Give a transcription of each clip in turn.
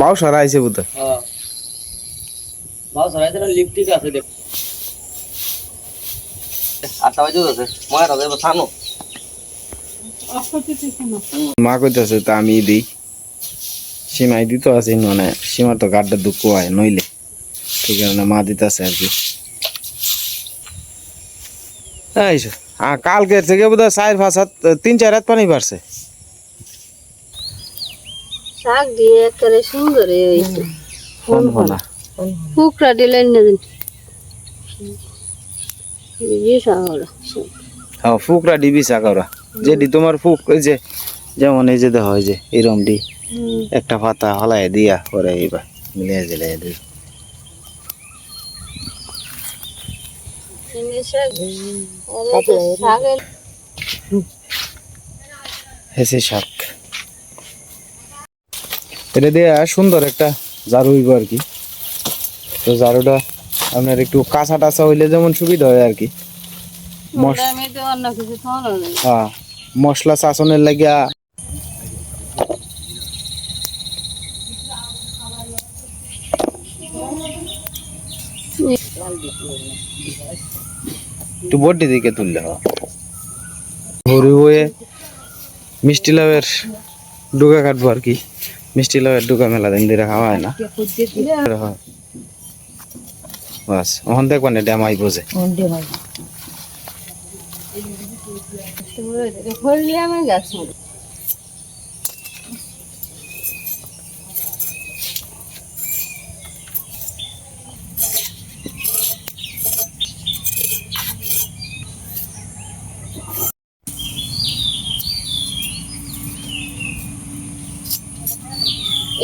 বাউ সারা আইছে বুঝতে হ্যাঁ। লিপটিক আছে দেখ। আটটা বাজে আছে রাখবে থানো। মা কইতাছে তা আমি দিই। সীমাই দিত আছে মানে সীমার তো গাড্ডা দুঃখ হয় নইলে। ঠিক আছে মা দিতেছে আর কি। এই যে, আ, কালকের থেকে বোধ হয় চার পাঁচ হাত তিন চার হাত পানি বাড়ছে। শাক দিয়ে একেবারে সুন্দর বিজি শাহরা হ্যাঁ ফুকরা ডিবি চাকরা যেটি তোমার ফুক ওই যে যেমন এই যে এই যে এরম ডি। একটা পাতা হলাই দিয়া পরে এইবার মিলিয়ে দিলে দিই হেসে শাক। এটা দিয়ে সুন্দর একটা ঝাড়ু হইব আর কি। তো ঝাড়ুটা আপনার একটু কাঁচা টাচা হইলে যেমন সুবিধা হয় আর কি। হ্যাঁ মশলা চাষনের লাগিয়া একটু বড্ডি দিকে তুললে হরি বয়ে মিষ্টি লাভের ডোকা কাটবো আর কি। মিষ্টি লাভের ডোকা মেলা দিন দিয়ে রাখা হয় না। বাস, ওখান দেখব ড্যাম আই বোঝে হললে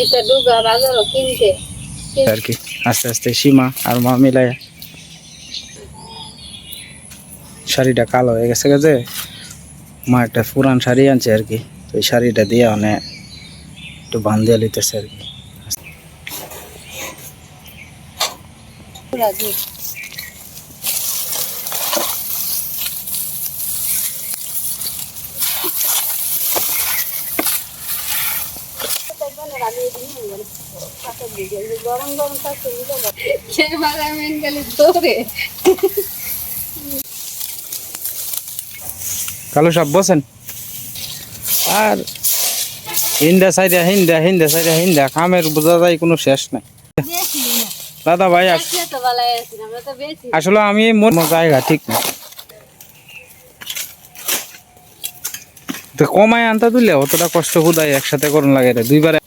এটা ডুগা বাজারও কিনতে আর কি আস্তে আস্তে সীমা আর মা মিলাই শাড়িটা কালো হয়ে গেছে গেছে মা একটা পুরান শাড়ি আনছে আর কি তো এই শাড়িটা দিয়ে মানে একটু বান্ধিয়া লিতেছে আর কি। কালো সব বসেন। আর হিন্দা সাইডে, হিন্দা হিন্দা সাইডে, হিন্দা, খামের বোঝা যায় কোনো শেষ নাই। দাদা ভাই আসলে আমি জায়গা ঠিক না। কমায় আনতে দিলে অতটা কষ্ট হুদায় একসাথে করুন লাগে দুইবারে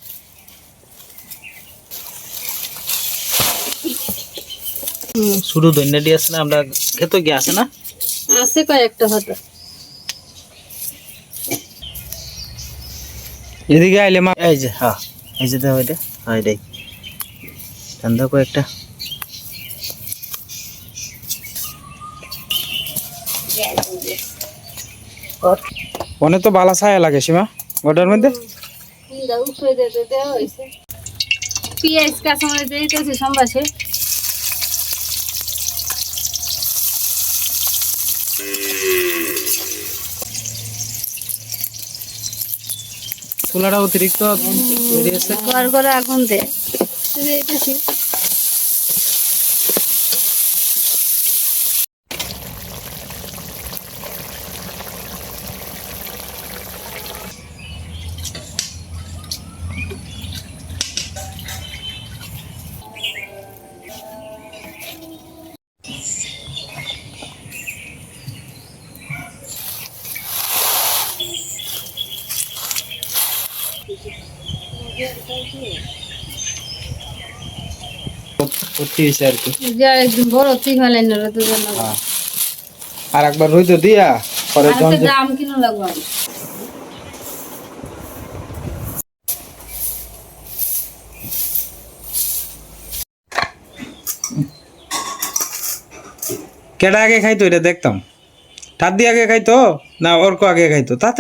শুধু দৈন্য দিয়ে আছে না আমরা খেতে গিয়ে আছে না? আছে কয়েকটা হতো এদিকে আইলে মা এই যে হ্যাঁ এই যে দেখো এটা। হ্যাঁ এটাই। ঠান্ডা কয়েকটা। অনেক তো বালা ছায়া লাগে সীমা গোটার মধ্যে? হয়েছে কাঁচামরিচ দিতেছি সম্বাসে। চুলাটা অতিরিক্ত বেরিয়েছে। আগুন দে। আর হ্যাঁ। আর একবার রইত দিয়া পরে কিনো লাগবো কেডা আগে খাইতো এটা দেখতাম? ঠার দিয়ে আগে খাইতো না অর্ক আগে খাইতো? তাতে